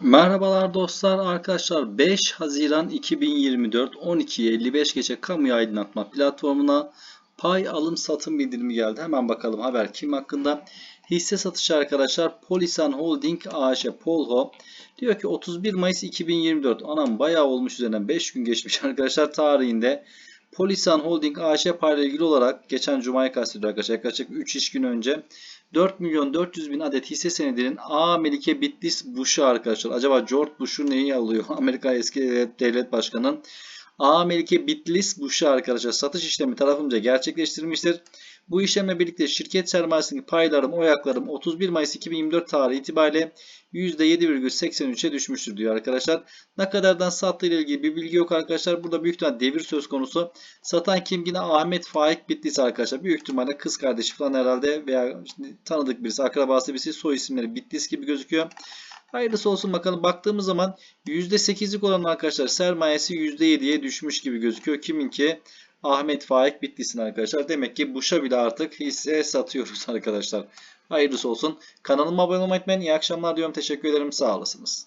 Merhabalar dostlar arkadaşlar 5 Haziran 2024 12'ye 55 geçe kamuya aydınlatma platformuna pay alım satım bildirimi geldi. Hemen bakalım haber kim hakkında. Hisse satışı arkadaşlar Polisan Holding AŞ Polho diyor ki 31 Mayıs 2024 anam bayağı olmuş üzerinden 5 gün geçmiş arkadaşlar tarihinde Polisan Holding AŞ payla ilgili olarak geçen Cuma'yı kastediyor arkadaşlar yaklaşık 3 iş gün önce 4 milyon 400 bin adet hisse senedinin A. Melike Bitlis Bush'u arkadaşlar. Acaba George Bush'u neyi alıyor? Amerika eski devlet başkanı. A. Melike Bitlis Bush'u arkadaşlar satış işlemi tarafımca gerçekleştirmiştir. Bu işlemle birlikte şirket sermayesindeki paylarım, oy haklarım 31 Mayıs 2024 tarihi itibariyle %7,83'e düşmüştür diyor arkadaşlar. Ne kadardan sattığı ile ilgili bir bilgi yok arkadaşlar. Burada büyük ihtimalle devir söz konusu. Satan kim yine Ahmet Faik Bitlis arkadaşlar. Büyük ihtimalle kız kardeşi falan herhalde veya tanıdık birisi, akrabası birisi soy isimleri Bitlis gibi gözüküyor. Hayırlısı olsun bakalım. Baktığımız zaman %8'lik olan arkadaşlar sermayesi %7'ye düşmüş gibi gözüküyor. Kiminki? Ahmet Faik Bitlis'in arkadaşlar. Demek ki Buş'a bile artık hisse satıyoruz arkadaşlar. Hayırlısı olsun. Kanalıma abone olmayı unutmayın. İyi akşamlar diyorum. Teşekkür ederim. Sağ olasınız.